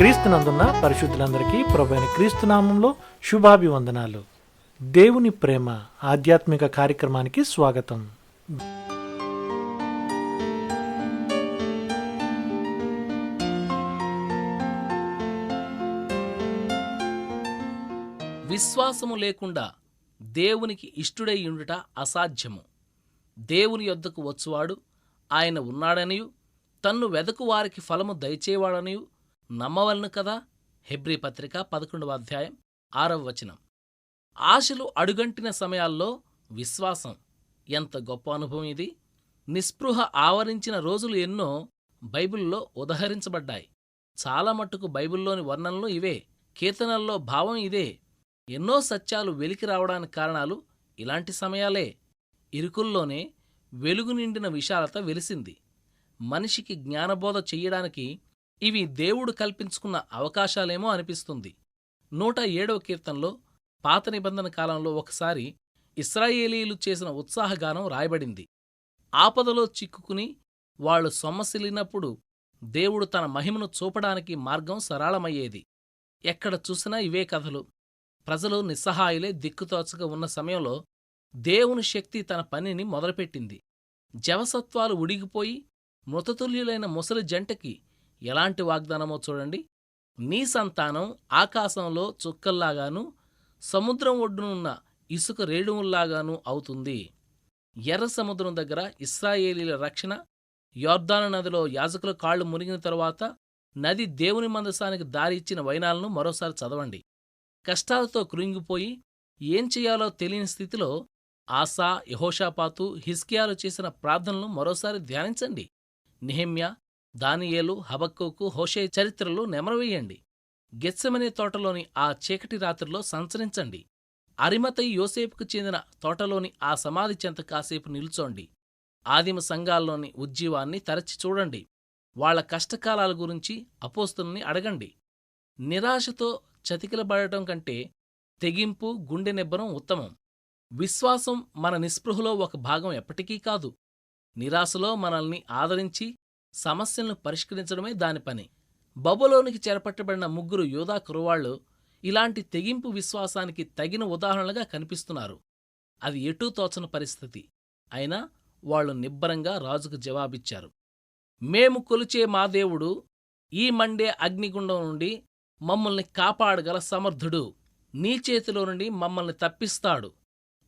క్రీస్తునందున్న పరిశుద్ధులందరికీ ప్రభైన క్రీస్తునామంలో శుభాభివందనాలు. దేవుని ప్రేమ ఆధ్యాత్మిక కార్యక్రమానికి స్వాగతం. విశ్వాసము లేకుండా దేవునికి ఇష్టుడై ఉండుట అసాధ్యము. దేవుని యొద్దకు వచ్చువాడు ఆయన ఉన్నాడనియు తన్ను వెదకు వారికి ఫలము దయచేవాడనియు నమ్మవలను కదా? హెబ్రీ పత్రిక పదకొండవ అధ్యాయం ఆరవ వచనం. ఆశలు అడుగంటిన సమయాల్లో విశ్వాసం. ఎంత గొప్ప అనుభవం ఇది! నిస్పృహ ఆవరించిన రోజులు ఎన్నో బైబిల్లో ఉదహరించబడ్డాయి. చాలా మట్టుకు బైబిల్లోని వర్ణనలు ఇవే. కీర్తనల్లో భావం ఇదే. ఎన్నో సత్యాలు వెలికి రావడానికి కారణాలు ఇలాంటి సమయాలే. ఇరుకుల్లోనే వెలుగు నిండిన విశాలత వెలిసింది. మనిషికి జ్ఞానబోధ చెయ్యడానికి ఇవి దేవుడు కల్పించుకున్న అవకాశాలేమో అనిపిస్తుంది. నూట ఏడవ కీర్తనలో పాత నిబంధన కాలంలో ఒకసారి ఇస్రాయేలీలు చేసిన ఉత్సాహగానం రాయబడింది. ఆపదలో చిక్కుకుని వాళ్ళు సొమ్మసిల్లినప్పుడు దేవుడు తన మహిమను చూపడానికి మార్గం సరళమయ్యేది. ఎక్కడ చూసినా ఇవే కథలు. ప్రజలు నిస్సహాయులే దిక్కుతోచక ఉన్న సమయంలో దేవుని శక్తి తన పనిని మొదలుపెట్టింది. జవసత్వాలు ఉడిగిపోయి మృతతుల్యులైన ముసలి జంటకి ఎలాంటి వాగ్దానమో చూడండి. నీ సంతానం ఆకాశంలో చుక్కల్లాగాను సముద్రం ఒడ్డునున్న ఇసుక రేణువుల్లాగాను అవుతుంది. ఎర్ర సముద్రం దగ్గర ఇస్రాయేలీల రక్షణ యోర్దాన నదిలో యాజకుల కాళ్ళు మునిగిన తరువాత నది దేవుని మందసానికి దారి ఇచ్చిన వైనాలను మరోసారి చదవండి. కష్టాలతో కృంగిపోయి ఏం చెయ్యాలో తెలియని స్థితిలో ఆసా యహోషాపాతు హిస్కియాలు చేసిన ప్రార్థనలు మరోసారి ధ్యానించండి. నిహెమ్య దానియేలు హబక్కుకు హోషే చరిత్రలు నెమరవేయండి. గెత్సమనే తోటలోని ఆ చీకటి రాత్రిలో సంచరించండి. అరిమతై యోసేపుకు చెందిన తోటలోని ఆ సమాధి చెంత కాసేపు నిల్చోండి. ఆదిమ సంఘాల్లోని ఉజ్జీవాన్ని తరచి చూడండి. వాళ్ళ కష్టకాలాల గురించి అపోస్తుల్ని అడగండి. నిరాశతో చతికిలబడటం కంటే తెగింపు గుండె నిబ్బరం ఉత్తమం. విశ్వాసం మన నిస్పృహలో ఒక భాగం ఎప్పటికీ కాదు. నిరాశలో మనల్ని ఆదరించి సమస్యలను పరిష్కరించడమే దాని పని. బబులోనికి చేరపట్టబడిన ముగ్గురు యోధా కురవాళ్ళు ఇలాంటి తెగింపు విశ్వాసానికి తగిన ఉదాహరణలుగా కనిపిస్తున్నారు. అది ఎటూ తోచని పరిస్థితి. అయినా వాళ్ళు నిబ్బరంగా రాజుకు జవాబిచ్చారు. మేము కొలిచే మా దేవుడు ఈ మండే అగ్నిగుండం నుండి మమ్మల్ని కాపాడగల సమర్థుడు. నీ చేతిలో నుండి మమ్మల్ని తప్పిస్తాడు.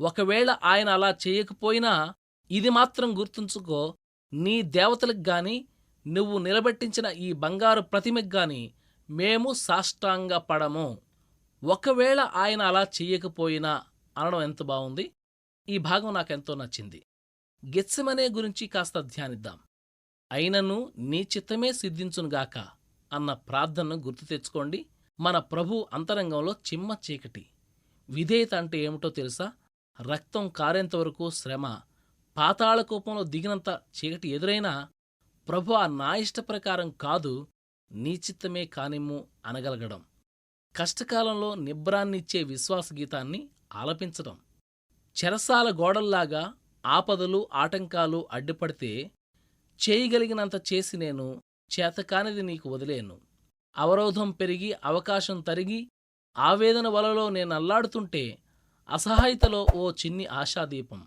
ఒకవేళ ఆయన అలా చేయకపోయినా ఇది మాత్రం గుర్తుంచుకో నీ దేవతలకు గాని నువ్వు నిలబెట్టించిన ఈ బంగారు ప్రతిమకు గాని మేము సాష్టాంగ పడము. ఒకవేళ ఆయన అలా చెయ్యకపోయినా అనడం ఎంత బాగుంది? ఈ భాగం నాకెంతో నచ్చింది. గెత్సెమనే గురించి కాస్త ధ్యానిద్దాం. అయినను నీ చిత్తమే సిద్ధించునుగాక అన్న ప్రార్థనను గుర్తు తెచ్చుకోండి. మన ప్రభు అంతరంగంలో చిమ్మ చీకటి. విధేయత అంటే ఏమిటో తెలుసా? రక్తం కారేంతవరకు శ్రమ. పాతాళకూపంలో దిగినంత చీకటి ఎదురైనా ప్రభు ఆ నా ఇష్ట ప్రకారం కాదు నీ చిత్తమే కానిమ్ము అనగలగడం. కష్టకాలంలో నిబ్రాన్నిచ్చే విశ్వాస గీతాన్ని ఆలపించడం. చెరసాల గోడల్లాగా ఆపదలు ఆటంకాలు అడ్డుపడితే చేయగలిగినంత చేసి నేను చేతకానిది నీకు వదిలేను. అవరోధం పెరిగి అవకాశం తరిగి ఆవేదన వలలో నేనల్లాడుతుంటే అసహాయతలో ఓ చిన్ని ఆశాదీపం.